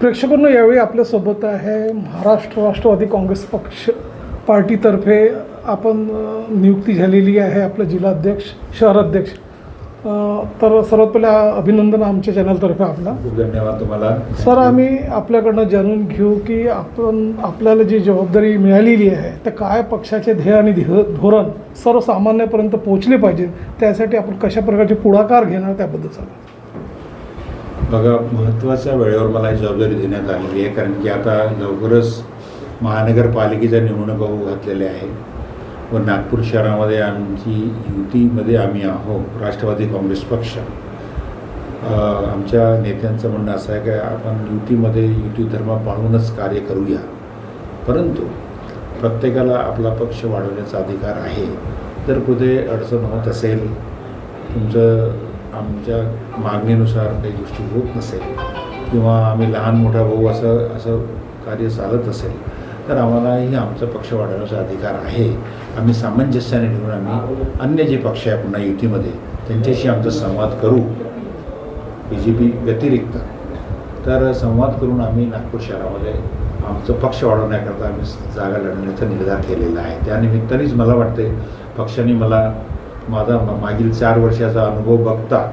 प्रेक्षकांना यावेळी आपल्यासोबत आहे महाराष्ट्र राष्ट्रवादी काँग्रेस पक्ष पार्टीतर्फे आपण नियुक्ती झालेली आहे आपले जिल्हाध्यक्ष शहराध्यक्ष तर सर्वात पहिले अभिनंदन आमच्या चॅनलतर्फे आपला. खूप धन्यवाद तुम्हाला. सर आम्ही आपल्याकडनं जाणून घेऊ की आपण आपल्याला जी जबाबदारी मिळालेली आहे तर काय पक्षाचे ध्येय आणि धोरण सर्वसामान्यापर्यंत पोहोचले पाहिजे त्यासाठी आपण कशा प्रकारचे पुढाकार घेणार त्याबद्दल सांगा. बघा महत्त्वाच्या वेळेवर मला ही जबाबदारी देण्यात आलेली आहे कारण की आता लवकरच महानगरपालिकेच्या निवडणुका होऊ घातलेल्या आहे व नागपूर शहरामध्ये आमची युतीमध्ये आम्ही आहोत राष्ट्रवादी काँग्रेस पक्ष. आमच्या नेत्यांचं म्हणणं असं आहे की आपण युतीमध्ये युती धर्म पाळूनच कार्य करूया. परंतु प्रत्येकाला आपला पक्ष वाढवण्याचा अधिकार आहे. जर कुठे अडचण होत असेल तुमचं आमच्या मागणीनुसार काही गोष्टी होत नसेल किंवा आम्ही लहान मोठा भाऊ असं असं कार्य चालत असेल तर आम्हालाही आमचा पक्ष वाढवण्याचा अधिकार आहे. आम्ही सामंजस्याने ठेवून आम्ही अन्य जे पक्ष आहे पुन्हा युतीमध्ये त्यांच्याशी आमचा संवाद करू. बी जे पी व्यतिरिक्त. तर संवाद करून आम्ही नागपूर शहरामध्ये आमचं पक्ष वाढवण्याकरता आम्ही जागा लढवण्याचा निर्धार केलेला आहे. त्यानिमित्तानेच मला वाटते पक्षाने मला माझा मागील चार वर्षाचा अनुभव बघता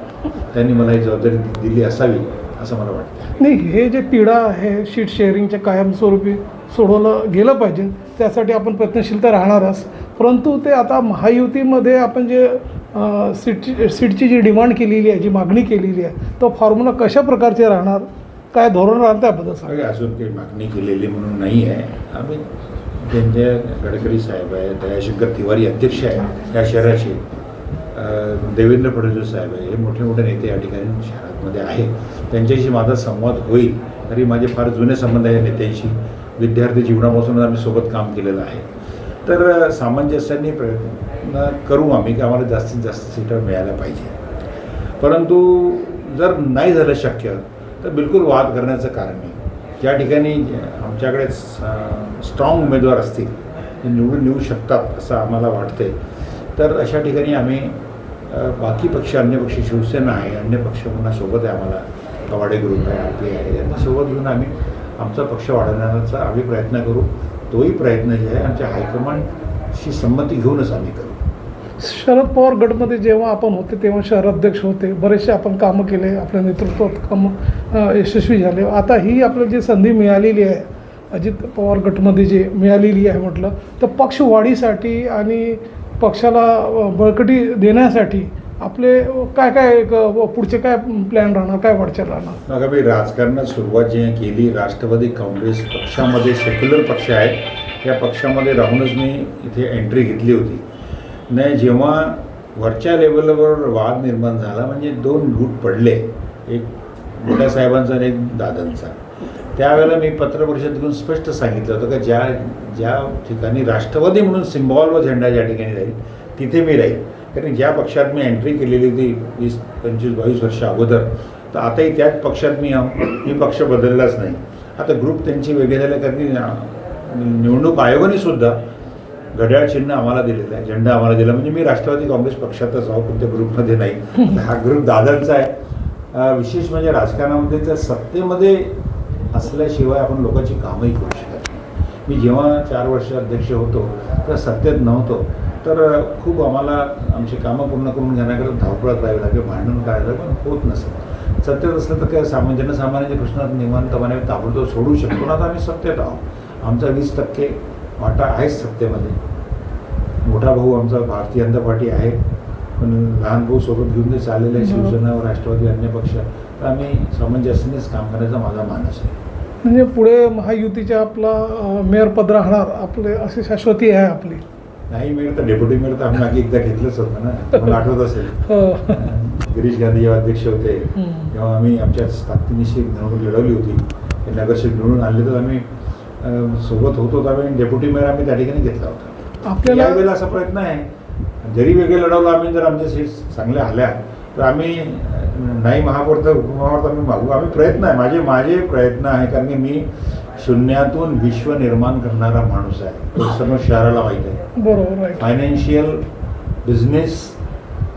त्यांनी मला ही जबाबदारी दिली असावी असं मला वाटतं. नाही हे जे तिढा आहे शीट शेअरिंगच्या कायमस्वरूपी सोडवलं गेलं पाहिजे त्यासाठी आपण प्रयत्नशील तर राहणारच. परंतु ते आता महायुतीमध्ये आपण जे सीटची सीटची जी डिमांड केलेली आहे जी मागणी केलेली आहे तो फॉर्म्युला कशा प्रकारचे राहणार काय धोरण राहणार त्याबद्दल सांगा. सगळे अजून काही मागणी केलेली म्हणून नाही आहे. आम्ही त्यांचे गडकरी साहेब आहे दयाशंकर तिवारी अध्यक्ष आहे या शहराचे देवेंद्र फडणवीस साहेब आहे हे मोठे मोठे नेते या ठिकाणी शहरामध्ये आहेत. त्यांच्याशी माझा संवाद होईल तरी माझे फार जुने संबंध आहे नेत्यांशी. विद्यार्थी जीवनापासूनच आम्ही सोबत काम केलेलं आहे. तर सामंजस्यांनी सामंजस्याने प्रयत्न करू आम्ही की आम्हाला जास्तीत जास्त सीटर मिळायला पाहिजे. परंतु जर नाही झालं शक्य तर बिलकुल वाद करण्याचं कारण नाही. ज्या ठिकाणी आमच्याकडे स्ट्रॉंग उमेदवार असतील ते निवडून येऊ शकतात असं आम्हाला वाटते तर अशा ठिकाणी आम्ही बाकी पक्ष अन्य पक्ष शिवसेना आहे अन्य पक्ष पुन्हा सोबत आहे आम्हाला. कवाडे ग्रुप आहे आर पी आहे. यांना सोबत घेऊन आम्ही आमचा पक्ष वाढवण्याचा आम्ही प्रयत्न करू. तोही प्रयत्न जे आहे आमच्या हायकमांडशी संमती घेऊनच आम्ही करू. शरद पवार गटमध्ये जेव्हा आपण होते तेव्हा शहराध्यक्ष होते. बरेचसे आपण कामं केले आपल्या नेतृत्वात कामं यशस्वी झाले. आता ही आपल्याला जी संधी मिळालेली आहे अजित पवार गटमध्ये जे मिळालेली आहे म्हटलं तर पक्ष वाढीसाठी आणि पक्षाला बळकटी देण्यासाठी आपले काय काय पुढचे काय प्लॅन राहणार काय वाटचाल राहणार? मग राजकारणात सुरुवात जे केली राष्ट्रवादी काँग्रेस पक्षामध्ये सेक्युलर पक्ष आहे या पक्षामध्ये राहूनच मी इथे एंट्री घेतली होती. नाही जेव्हा वरच्या लेवलवर वाद निर्माण झाला म्हणजे दोन गुट पडले एक मोठ्या साहेबांचा आणि एक दादांचा. त्यावेळेला मी पत्रपरिषद घेऊन स्पष्ट सांगितलं होतं का ज्या ज्या ठिकाणी राष्ट्रवादी म्हणून सिम्बॉल व झेंडा ज्या ठिकाणी राहील तिथे मी राहील. कारण ज्या पक्षात मी एंट्री केलेली होती वीस पंचवीस बावीस वर्ष अगोदर तर आताही त्याच पक्षात मी मी पक्ष बदललाच नाही. आता ग्रुप त्यांची वेगळे झाले कारण निवडणूक आयोगाने सुद्धा घड्याळ चिन्ह आम्हाला दिलेलं आहे झेंडा आम्हाला दिला. म्हणजे मी राष्ट्रवादी काँग्रेस पक्षातच आहो कोणत्या ग्रुपमध्ये नाही. हा ग्रुप दादांचा आहे. विशेष म्हणजे राजकारणामध्ये तर सत्तेमध्ये असल्याशिवाय आपण लोकांची कामही करू शकत नाही. मी जेव्हा चार वर्ष अध्यक्ष होतो तर सत्तेत नव्हतो तर खूप आम्हाला आमची कामं पूर्ण करून घेण्याकरता धावपळत राहावी लागेल भांडण करायला पण होत नसेल सत्तेत असलं तर काय सामान्य जनसामान्यांचे प्रश्न निवांतपणे ताबडतोब सोडू शकतो ना आता आम्ही सत्तेत आहोत. आमचा वीस टक्के वाटा आहेच सत्तेमध्ये. मोठा भाऊ आमचा भारतीय जनता पार्टी आहे. पण लहान भाऊ सोबत घेऊन जे चाललेले आहे शिवसेना व राष्ट्रवादी अन्य पक्ष तर आम्ही सामंजस्यानेच काम करण्याचा माझा मानस आहे. म्हणजे पुढे महायुतीच्या आपला अ, मेयरपद राहणार आपले अशी शाश्वती आहे आपली. नाही मिळत तर डेप्युटी मेयर तर आम्ही मागे एकदा घेतलंच होतं ना. तुम्हाला आठवत असेल. हो. गिरीश गांधी जेव्हा अध्यक्ष होते. तेव्हा आम्ही आमच्या ताकदीनिशी निवडणूक लढवली होती. ते नगरसेवक निवडून आणले तर आम्ही सोबत होतो तर आम्ही डेप्युटी मेयर आम्ही त्या ठिकाणी घेतला होता. आपल्याला यावेळेला असा प्रयत्न आहे जरी वेगळे लढवलं आम्ही जर आमच्या सीट्स चांगल्या आल्या तर आम्ही नाही महापौर तर उपमहापौर तर आम्ही मागू. आम्ही प्रयत्न आहे. माझे माझे प्रयत्न आहे कारण की मी शून्यातून विश्व निर्माण करणारा माणूस आहे. तो सर्व शहराला माहीत आहे. बरोबर फायनान्शियल बिझनेस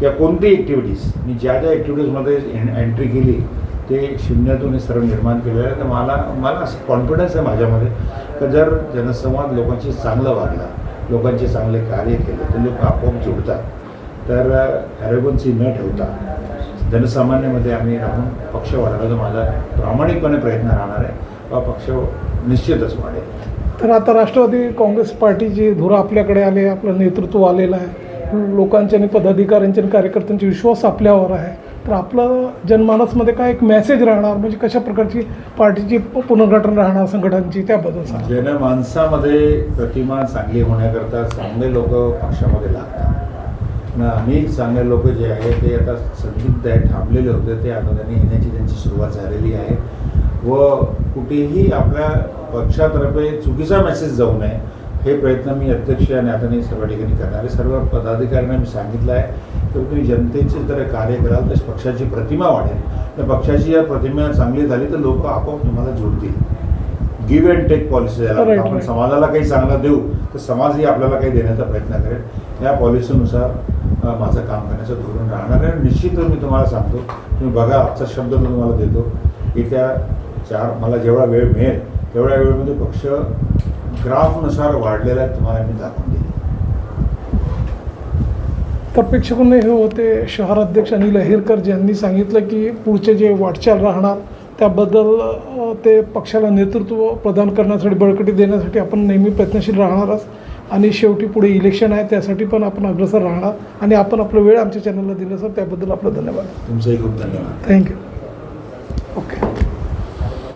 या कोणतीही ॲक्टिव्हिटीज मी ज्या ज्या ॲक्टिव्हिटीजमध्ये एंट्री केली ते शून्यातून हे सर्व निर्माण केलेलं आहे. तर मला मला असं कॉन्फिडन्स आहे माझ्यामध्ये. की जर जनसंवाद लोकांशी चांगलं वागला लोकांचे चांगले कार्य केले तर लोक आपोआप जोडतात. तर ॲरोगन्सी न ठेवता जनसामान्यामध्ये आम्ही राहून पक्ष वाढवण्याचा माझा प्रामाणिकपणे प्रयत्न राहणार आहे. व पक्ष निश्चितच वाढेल. तर आता राष्ट्रवादी काँग्रेस पार्टीची धुरा आपल्याकडे आले आपलं नेतृत्व आलेलं आहे लोकांच्या आणि पदाधिकाऱ्यांच्या आणि कार्यकर्त्यांचे विश्वास आपल्यावर आहे. तर आपलं जनमानसमध्ये काय एक मेसेज राहणार? म्हणजे कशा प्रकारची पार्टीची पुनर्गठन राहणार संघटनांची त्याबद्दल सांग. जनमानसामध्ये प्रतिमा चांगली होण्याकरता चांगले लोक पक्षामध्ये लागतात. ना आम्ही चांगले लोक जे आहे ते आता संदिग्ध आहे थांबलेले होते ते आता त्यांनी येण्याची त्यांची सुरुवात झालेली आहे. व कुठेही आपल्या पक्षातर्फे चुकीचा मेसेज जाऊ नये हे प्रयत्न मी अध्यक्ष आणि आता सर्व ठिकाणी करणार आहे सर्व पदाधिकाऱ्यांना मी सांगितलं आहे. की तुम्ही जनतेचे जर कार्य कराल तर पक्षाची प्रतिमा वाढेल. तर पक्षाची जर प्रतिमा चांगली झाली तर लोक आपोआप तुम्हाला जोडतील. Give and take policy Right, आपण. समाजाला काही चांगलं देऊ तर समाजही आपल्याला काही देण्याचा प्रयत्न करेल. या पॉलिसीनुसार माझं काम करण्याचं धोरण राहणार आहे. निश्चितच मी तुम्हाला सांगतो तुम्ही बघा आजचा शब्द मी तुम्हाला देतो. येत्या चार मला जेवढा वेळ मिळेल तेवढ्या वेळेमध्ये पक्ष ग्राफनुसार वाढलेला आहे तुम्हाला मी दाखवून देईल तर प्रेक्षकांना हे होते. शहर अध्यक्ष अनिल अहिरकर ज्यांनी सांगितलं की पुढचे जे वाटचाल राहणार त्याबद्दल ते पक्षाला नेतृत्व प्रदान करण्यासाठी बळकटी देण्यासाठी आपण नेहमी प्रयत्नशील राहणारच. आणि शेवटी पुढे इलेक्शन आहे त्यासाठी पण आपण अग्रसर राहणार. आणि आपण आपला वेळ आमच्या चॅनलला दिला सर. त्याबद्दल आपलं धन्यवाद. तुमचंही खूप धन्यवाद. थँक्यू